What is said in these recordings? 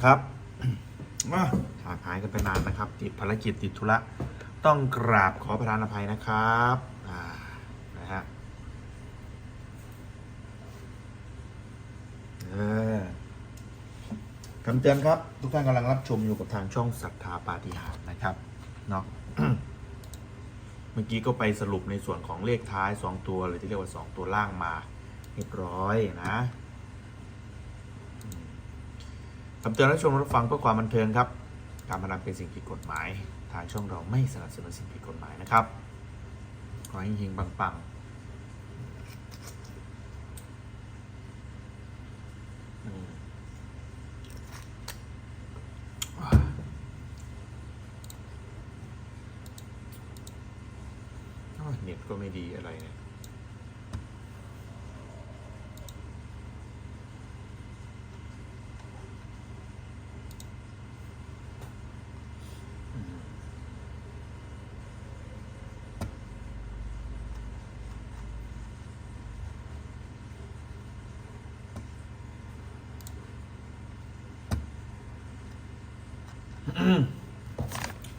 นะครับมาห่างหายกันไปนานนะครับ ติดภารกิจติดธุระต้องกราบขอประทานอภัยนะครับนะฮะคำเตือนครับ ทุกท่านกำลังรับชมอยู่กับทางช่องศรัทธาปาฏิหาริย์นะครับเนาะเมื่อกี้ก็ไปสรุปในส่วนของเลขท้าย 2 ตัวหรือที่เรียกว่า 2 ตัวล่างมาเรียบร้อยนะ คำเตือนรับชมรับฟังเพื่อความบันเทิงครับ การพนันเป็นสิ่งผิดกฎหมาย ทางช่องเราไม่สนับสนุนสิ่งผิดกฎหมายนะครับ ขอให้เฮงๆปังๆเน็ตก็ไม่ดีอะไรเนี่ย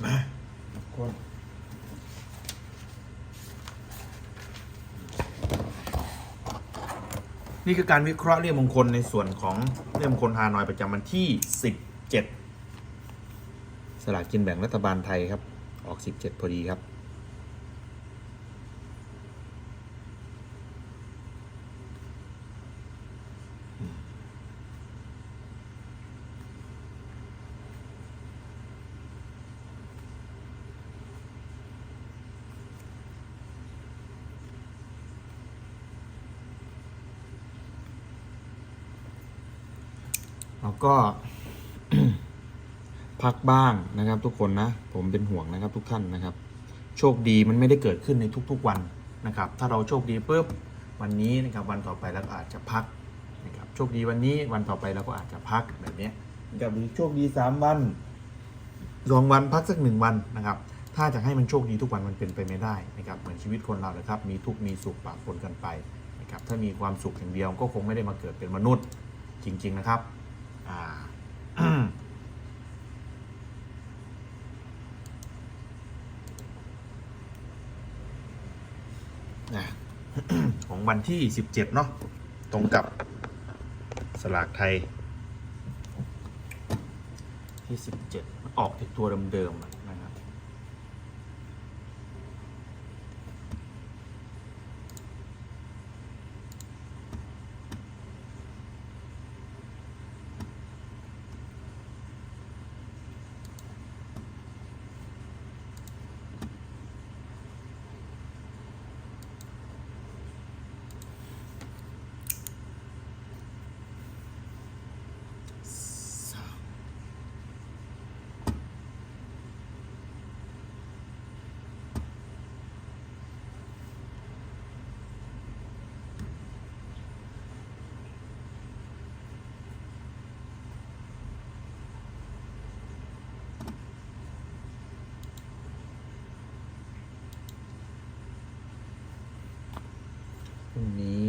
มาคนนี่คือการวิเคราะห์เรียกมงคลในส่วนของเรียกมงคลฮานอยประจำวันที่ 17 สลากกินแบ่งรัฐบาลไทยครับ ออก 17 พอดีครับ แล้วก็พักบ้างนะครับ ทุกคนนะ ผมเป็นห่วงนะครับทุกท่านนะครับ โชคดีมันไม่ได้เกิดขึ้นในทุกๆวันนะครับ ถ้าเราโชคดีปุ๊บวันนี้นะครับวันต่อไปเราก็อาจจะพักนะครับโชคดีวันนี้วันต่อไปเราก็อาจจะพักแบบนี้นะครับหรือโชคดีสามวันสองวันพักสักหนึ่งวันนะครับ ถ้าจะให้มันโชคดีทุกวันมันเป็นไปไม่ได้นะครับเหมือนชีวิตคนเรานะครับ มีทุกมีสุขปะปนกันไปนะครับถ้ามีความสุขอย่างเดียวก็คงไม่ได้มาเกิดเป็นมนุษย์จริง ๆ นะครับ นะของวันที่ 17 เนาะตรงกับสลากไทยที่ 17 ออกที่ตัวเดิมๆ รุ่งนี้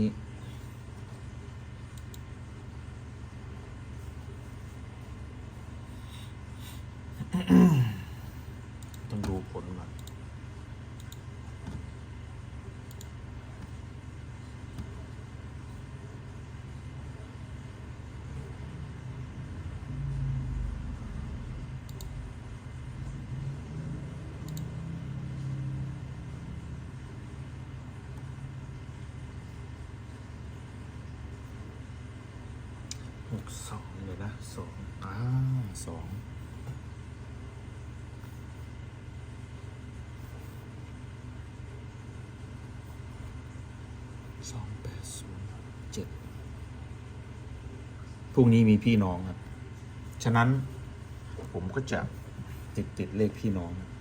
ดูผลก่อนหก สองเลยนะสองอ่าสองสองแปดศูนย์เจ็ดพรุ่งนี้มีพี่น้องครับ ฉะนั้นผมก็จะติดติดเลขพี่น้องครับ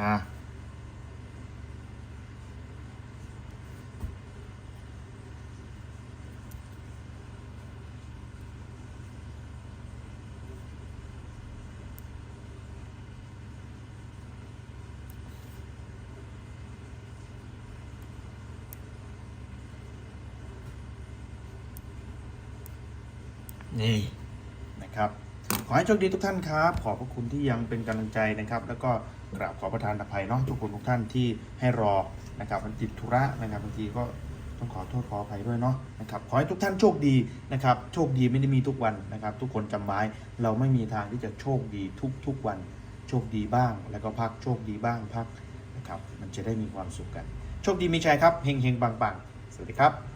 อ่านี่นะครับ ขอให้โชคดีทุกท่านครับ ขอบพระคุณที่ยังเป็นกำลังใจนะครับ แล้วก็ กราบขอประทานอภัยเนาะทุกคนทุกท่านที่ให้รอนะครับมันติดธุระนะครับบางทีก็ต้องขอโทษขออภัยด้วยเนาะนะครับขอให้ทุกท่านโชคดีนะครับ โชคดีไม่ได้มีทุกวันนะครับ ทุกคนจำไว้เราไม่มีทางที่จะโชคดีทุกทุกวัน โชคดีบ้าง แล้วก็พักโชคดีบ้างพักนะครับ มันจะได้มีความสุขกัน โชคดีมีชัยครับเฮงเฮงปังปังสวัสดีครับ